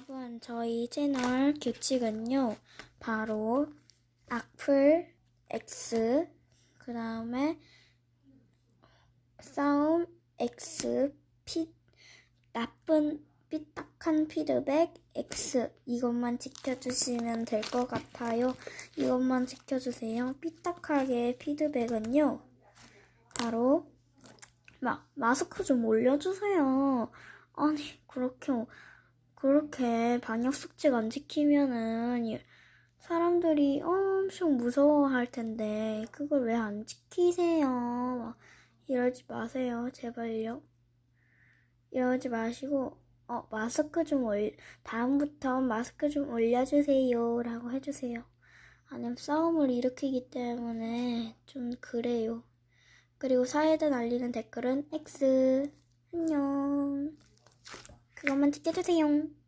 여러분, 저희 채널 규칙은요, 바로 악플 X, 그 다음에 싸움 X, 피, 나쁜 삐딱한 피드백 X 이것만 지켜주시면 될 것 같아요. 이것만 지켜주세요. 삐딱하게 피드백은요, 바로 막 마스크 좀 올려주세요. 아니 그렇게 그렇게 방역 수칙 안 지키면은 이- 사람들이 엄청 무서워할 텐데 그걸 왜 안 지키세요? 막 이러지 마세요, 제발요. 이러지 마시고 어 마스크 좀 올, 다음부터 마스크 좀 올려주세요라고 해주세요. 아니면 싸움을 일으키기 때문에 좀 그래요. 그리고 사이다 날리는 댓글은 X. 안녕. 그것만 지켜주세요.